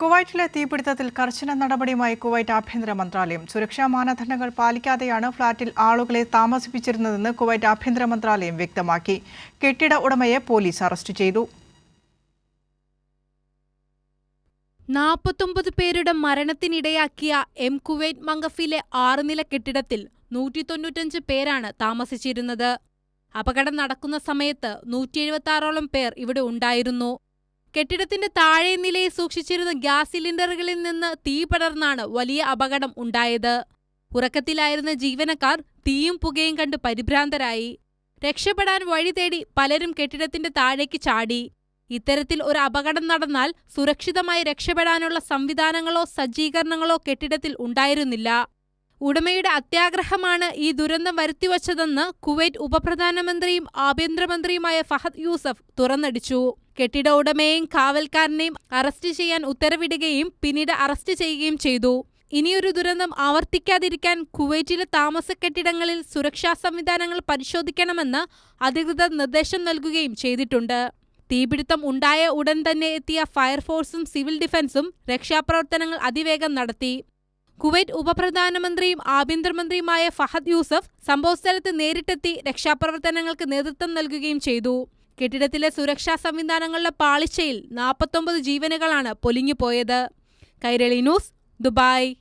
കുവൈറ്റിലെ തീപിടുത്തത്തിൽ കർശന നടപടിയുമായി കുവൈറ്റ് ആഭ്യന്തര മന്ത്രാലയം. സുരക്ഷാ മാനദണ്ഡങ്ങൾ പാലിക്കാതെയാണ് ഫ്ളാറ്റിൽ ആളുകളെ താമസിപ്പിച്ചിരുന്നതെന്ന് കുവൈറ്റ് ആഭ്യന്തര മന്ത്രാലയം വ്യക്തമാക്കി. കെട്ടിട ഉടമയെ പോലീസ് അറസ്റ്റ് ചെയ്തു. നാൽപ്പത്തൊമ്പത് പേരുടെ മരണത്തിനിടയാക്കിയ എം കുവൈറ്റ് മംഗഫിലെ ആറുനില കെട്ടിടത്തിൽ നൂറ്റി തൊണ്ണൂറ്റഞ്ച് പേരാണ് താമസിച്ചിരുന്നത്. അപകടം നടക്കുന്ന സമയത്ത് നൂറ്റി എഴുപത്തി ആറോളം പേർ ഇവിടെ ഉണ്ടായിരുന്നു. കെട്ടിടത്തിന്റെ താഴെ നിലയിൽ സൂക്ഷിച്ചിരുന്ന ഗ്യാസ് സിലിണ്ടറുകളിൽ നിന്ന് തീ പടർന്നാണ് വലിയ അപകടം ഉണ്ടായത്. ഉറക്കത്തിലായിരുന്ന ജീവനക്കാർ തീയും പുകയും കണ്ട് പരിഭ്രാന്തരായി. രക്ഷപ്പെടാൻ വഴി തേടി പലരും കെട്ടിടത്തിന്റെ താഴേക്ക് ചാടി. ഇത്തരത്തിൽ ഒരു അപകടം നടന്നാൽ സുരക്ഷിതമായി രക്ഷപ്പെടാനുള്ള സംവിധാനങ്ങളോ സജ്ജീകരണങ്ങളോ കെട്ടിടത്തിൽ ഉണ്ടായിരുന്നില്ല. ഉടമയുടെ അത്യാഗ്രഹമാണ് ഈ ദുരന്തം വരുത്തിവച്ചതെന്ന് കുവൈറ്റ് ഉപപ്രധാനമന്ത്രിയും ആഭ്യന്തരമന്ത്രിയുമായ ഫഹദ് യൂസഫ് തുറന്നടിച്ചു. കെട്ടിട ഉടമയെയും കാവൽക്കാരനെയും അറസ്റ്റ് ചെയ്യാൻ ഉത്തരവിടുകയും പിന്നീട് അറസ്റ്റ് ചെയ്യുകയും ചെയ്തു. ഇനിയൊരു ദുരന്തം ആവർത്തിക്കാതിരിക്കാൻ കുവൈറ്റിലെ താമസ കെട്ടിടങ്ങളിൽ സുരക്ഷാ സംവിധാനങ്ങൾ പരിശോധിക്കണമെന്ന് അധികൃതർ നിർദ്ദേശം നൽകുകയും ചെയ്തിട്ടുണ്ട്. തീപിടുത്തം ഉണ്ടായ ഉടൻ തന്നെ എത്തിയ ഫയർഫോഴ്സും സിവിൽ ഡിഫൻസും രക്ഷാപ്രവർത്തനങ്ങൾ അതിവേഗം നടത്തി. കുവൈറ്റ് ഉപപ്രധാനമന്ത്രിയും ആഭ്യന്തരമന്ത്രിയുമായ ഫഹദ് യൂസഫ് സംഭവസ്ഥലത്ത് നേരിട്ടെത്തി രക്ഷാപ്രവർത്തനങ്ങൾക്ക് നേതൃത്വം നൽകുകയും ചെയ്തു. കെട്ടിടത്തിലെ സുരക്ഷാ സംവിധാനങ്ങളുടെ പാളിച്ചയിൽ നാൽപ്പത്തൊമ്പത് ജീവനുകളാണ് പൊലിഞ്ഞുപോയത്. Kairali news Dubai.